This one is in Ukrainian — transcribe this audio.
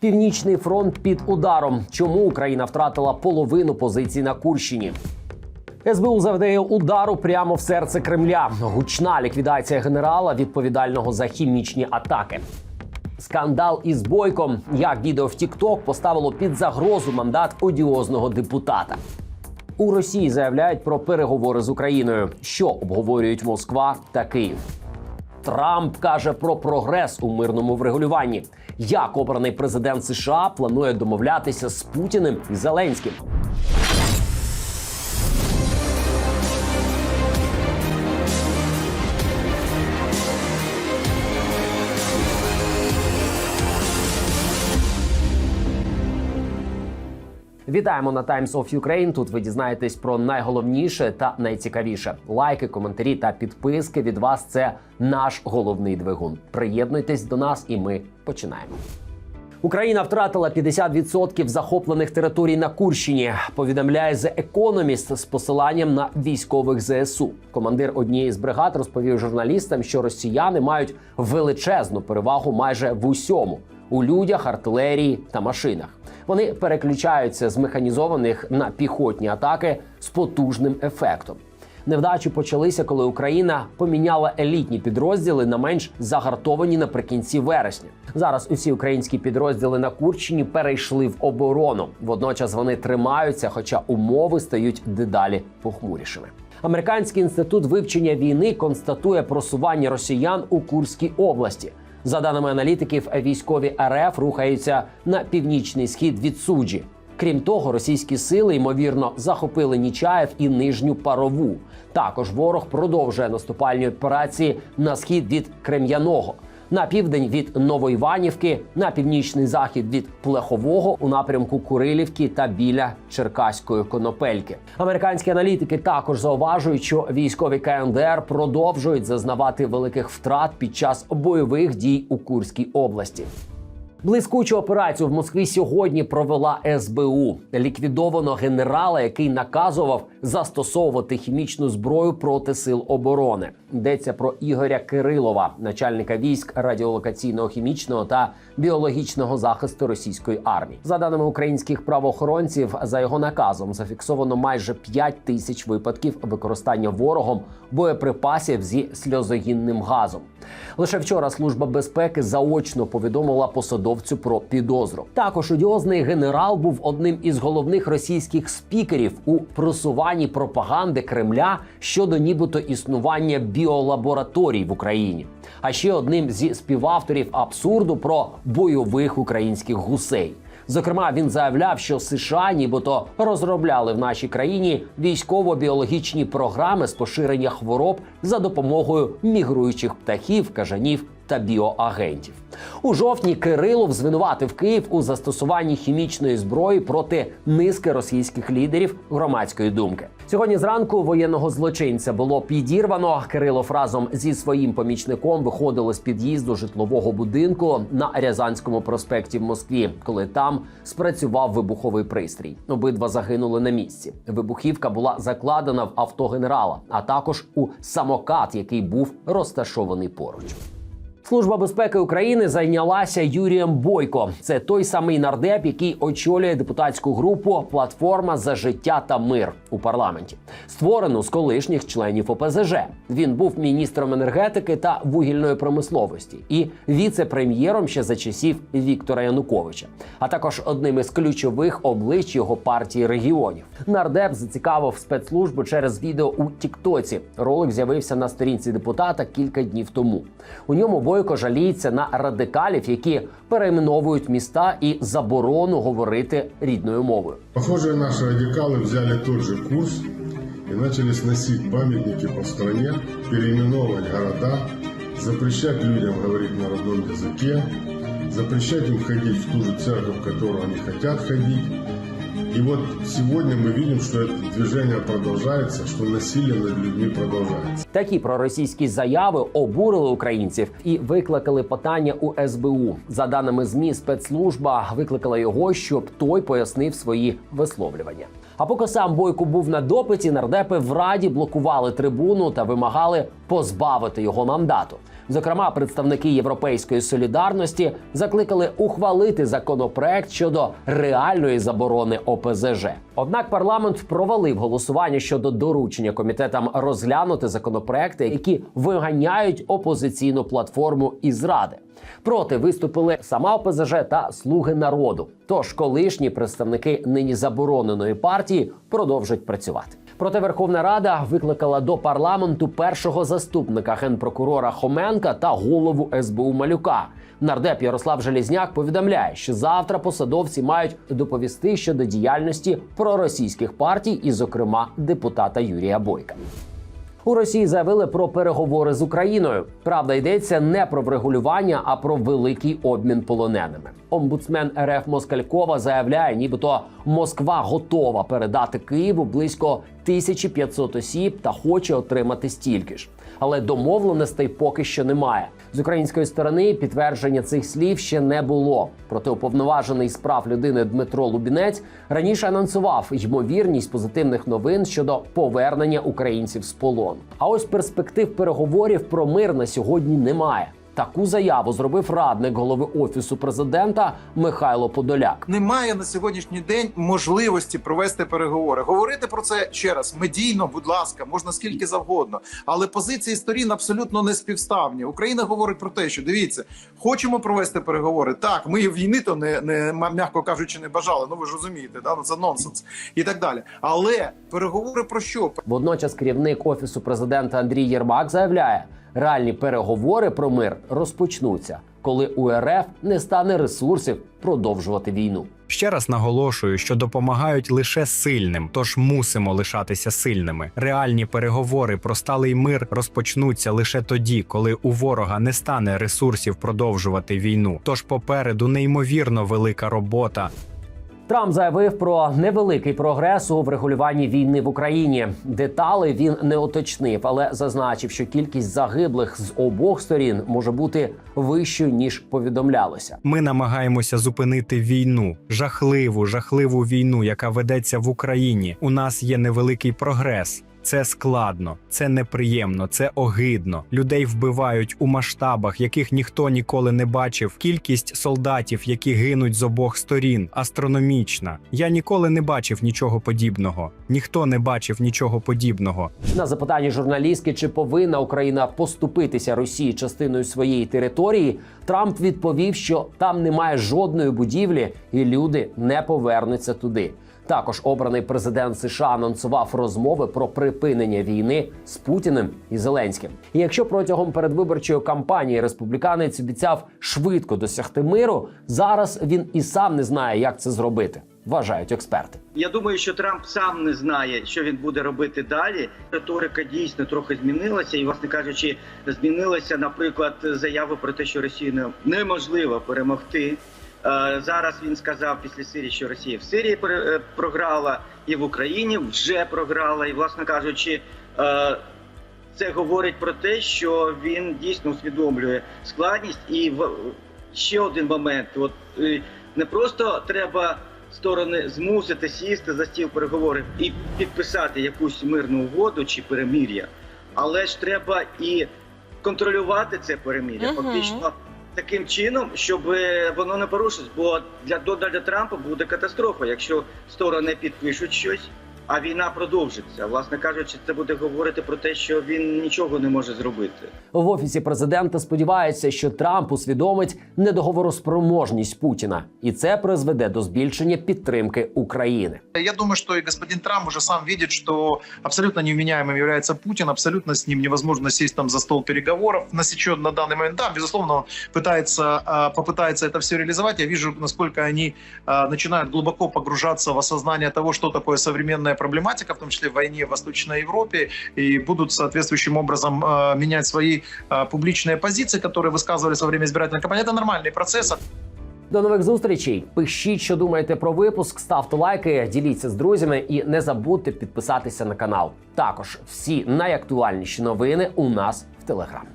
Північний фронт під ударом. Чому Україна втратила половину позицій на Курщині? СБУ завдає удару прямо в серце Кремля. Гучна ліквідація генерала, відповідального за хімічні атаки. Скандал із бойком, як відео в TikTok поставило під загрозу мандат одіозного депутата. У Росії заявляють про переговори з Україною, що обговорюють Москва та Київ. Трамп каже про прогрес у мирному врегулюванні. Як обраний президент США планує домовлятися з Путіним і Зеленським. Вітаємо на Times of Ukraine. Тут ви дізнаєтесь про найголовніше та найцікавіше. Лайки, коментарі та підписки від вас це наш головний двигун. Приєднуйтесь до нас, і ми починаємо. Україна втратила 50% захоплених територій на Курщині. Повідомляє The Economist з посиланням на військових ЗСУ. Командир однієї з бригад розповів журналістам, що росіяни мають величезну перевагу майже в усьому у людях, артилерії та машинах. Вони переключаються з механізованих на піхотні атаки з потужним ефектом. Невдачі почалися, коли Україна поміняла елітні підрозділи на менш загартовані наприкінці вересня. Зараз усі українські підрозділи на Курщині перейшли в оборону. Водночас вони тримаються, хоча умови стають дедалі похмурішими. Американський інститут вивчення війни констатує просування росіян у Курській області. За даними аналітиків, військові РФ рухаються на північний схід від суджі. Крім того, російські сили ймовірно захопили Нічаєв і нижню парову. Також ворог продовжує наступальні операції на схід від Крем'яного. На південь від Новоіванівки, на північний захід від Плехового у напрямку Курилівки та біля Черкаської конопельки. Американські аналітики також зауважують, що військові КНДР продовжують зазнавати великих втрат під час бойових дій у Курській області. Блискучу операцію в Москві сьогодні провела СБУ. Ліквідовано генерала, який наказував застосовувати хімічну зброю проти сил оборони. Йдеться про Ігоря Кирилова, начальника військ радіолокаційного хімічного та біологічного захисту російської армії. За даними українських правоохоронців, за його наказом зафіксовано майже 5 тисяч випадків використання ворогом боєприпасів зі сльозогінним газом. Лише вчора служба безпеки заочно повідомила посадовцю про підозру. Також одіозний генерал був одним із головних російських спікерів у просуванні пропаганди Кремля щодо нібито існування біолабораторій в Україні. А ще одним зі співавторів абсурду про бойових українських гусей. Зокрема, він заявляв, що США нібито розробляли в нашій країні військово-біологічні програми з поширення хвороб за допомогою мігруючих птахів, кажанів та біоагентів. У жовтні Кирилов звинуватив Київ у застосуванні хімічної зброї проти низки російських лідерів громадської думки. Сьогодні зранку воєнного злочинця було підірвано. Кирилов разом зі своїм помічником виходили з під'їзду житлового будинку на Рязанському проспекті в Москві, коли там спрацював вибуховий пристрій. Обидва загинули на місці. Вибухівка була закладена в авто генерала, а також у самокат, який був розташований поруч. Служба безпеки України зайнялася Юрієм Бойко. Це той самий нардеп, який очолює депутатську групу Платформа за життя та мир у парламенті, створену з колишніх членів ОПЗЖ. Він був міністром енергетики та вугільної промисловості і віце-прем'єром ще за часів Віктора Януковича, а також одним із ключових облич його партії регіонів. Нардеп зацікавив спецслужбу через відео у Тіктоці. Ролик з'явився на сторінці депутата кілька днів тому. У ньому Бойко жаліється на радикалів, які перейменовують міста і заборону говорити рідною мовою. Похоже, наши радикалы взяли тот же курс и начали сносить памятники по стране, переименовывать города, запрещать людям говорить на родном языке, запрещать им ходить в ту же церковь, в которую они хотят ходить. И вот сегодня мы видим, что это движение продолжается, что насилие над людьми продолжается. Такі проросійські заяви обурили українців і викликали питання у СБУ. За даними змі, спецслужба викликала його, щоб той пояснив свої висловлювання. А поки сам Бойко був на допиті, нардепи в раді блокували трибуну та вимагали позбавити його мандату. Зокрема, представники Європейської солідарності закликали ухвалити законопроект щодо реальної заборони ОПЗЖ. Однак парламент провалив голосування щодо доручення комітетам розглянути законопроекти, які виганяють опозиційну платформу із ради. Проти виступили сама ОПЗЖ та слуги народу. Тож колишні представники нині забороненої партії продовжать працювати. Проте Верховна Рада викликала до парламенту першого заступника генпрокурора Хоменка та голову СБУ Малюка. Нардеп Ярослав Желізняк повідомляє, що завтра посадовці мають доповісти щодо діяльності проросійських партій, і, зокрема, депутата Юрія Бойка. У Росії заявили про переговори з Україною. Правда, йдеться не про врегулювання, а про великий обмін полоненими. Омбудсмен РФ Москалькова заявляє, нібито Москва готова передати Києву близько 1500 осіб та хоче отримати стільки ж. Але домовленостей поки що немає. З української сторони підтвердження цих слів ще не було. Проте уповноважений з прав людини Дмитро Лубінець раніше анонсував ймовірність позитивних новин щодо повернення українців з полону. А ось перспектив переговорів про мир на сьогодні немає. Таку заяву зробив радник голови офісу президента Михайло Подоляк. Немає на сьогоднішній день можливості провести переговори. Говорити про це ще раз медійно, будь ласка, можна скільки завгодно. Але позиції сторін абсолютно не співставні. Україна говорить про те, що дивіться, хочемо провести переговори. Так, ми війни то не, не м'яко кажучи, не бажали. Ну ви ж розумієте, да? ну це нонсенс і так далі. Але переговори про що? Водночас керівник офісу президента Андрій Єрмак заявляє, реальні переговори про мир розпочнуться, коли у РФ не стане ресурсів продовжувати війну. Ще раз наголошую, що допомагають лише сильним, тож мусимо лишатися сильними. Реальні переговори про сталий мир розпочнуться лише тоді, коли у ворога не стане ресурсів продовжувати війну. Тож попереду неймовірно велика робота. Трамп заявив про невеликий прогрес у врегулюванні війни в Україні. Детали він не уточнив, але зазначив, що кількість загиблих з обох сторін може бути вищою ніж повідомлялося. Ми намагаємося зупинити війну, жахливу, жахливу війну, яка ведеться в Україні. У нас є невеликий прогрес. Це складно, це неприємно, це огидно. Людей вбивають у масштабах, яких ніхто ніколи не бачив. Кількість солдатів, які гинуть з обох сторін, астрономічна. Я ніколи не бачив нічого подібного. Ніхто не бачив нічого подібного. На запитання журналістки, чи повинна Україна поступитися Росії частиною своєї території, Трамп відповів, що там немає жодної будівлі, і люди не повернуться туди. Також обраний президент США анонсував розмови про припинення війни з Путіним і Зеленським. І якщо протягом передвиборчої кампанії республіканець обіцяв швидко досягти миру, зараз він і сам не знає, як це зробити. Вважають експерти. Я думаю, що Трамп сам не знає, що він буде робити далі. Риторика дійсно трохи змінилася, і, власне кажучи, змінилася, наприклад, заяви про те, що Росію неможливо перемогти. Е, Зараз він сказав після Сирії, що Росія в Сирії е, програла, і в Україні вже програла. І, власне кажучи, е, це говорить про те, що він дійсно усвідомлює складність. І ще один момент: от не просто треба сторони змусити сісти за стіл переговорів і підписати якусь мирну угоду чи перемир'я, але ж треба і контролювати це перемир'я, Мгм. фактично. Таким чином, щоб е, воно не порушилось, бо для Дональда Трампа буде катастрофа, якщо сторони підпишуть щось, а війна продовжиться. Власне кажучи, це буде говорити про те, що він нічого не може зробити. В офісі президента сподіваються, що Трамп усвідомить недоговороспроможність Путіна, і це призведе до збільшення підтримки України. Я думаю, что и господин Трамп уже сам видит, что абсолютно невменяемым является Путин, абсолютно с ним невозможно сесть там за стол переговоров. На сейчас на данный момент, да, безусловно, он пытается, а, попытается это все реализовать. Я вижу, насколько они а, начинают глубоко погружаться в осознание того, что такое современная проблематика, в том числе в войне в Восточной Европе, и будут соответствующим образом а, менять свои а, публичные позиции, которые высказывались во время избирательной кампании. Это нормальный процесс. До нових зустрічей. Пишіть, що думаєте про випуск, ставте лайки, діліться з друзями і не забудьте підписатися на канал. Також всі найактуальніші новини у нас в телеграм.